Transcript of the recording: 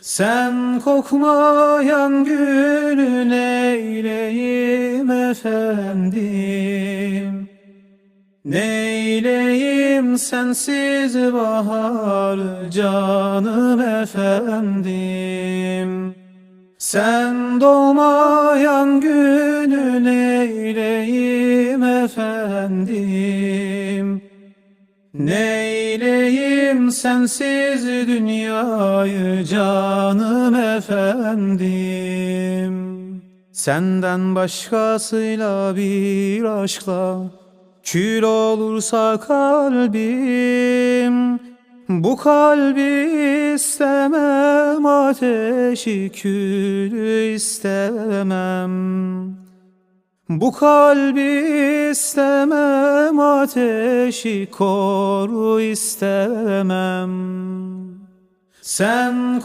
Sen kokmayan gülün eyleyim efendim. Neyleyim sensiz bahar canım efendim. Sen doğmayan günün eyleyim efendim. Neyleyim sensiz dünyayı canım efendim. Senden başkasıyla bir aşkla Kül olursa kalbim. Bu kalbi istemem Ateşi külü istemem. Bu kalbi istemem Ateşi koru istemem. Sen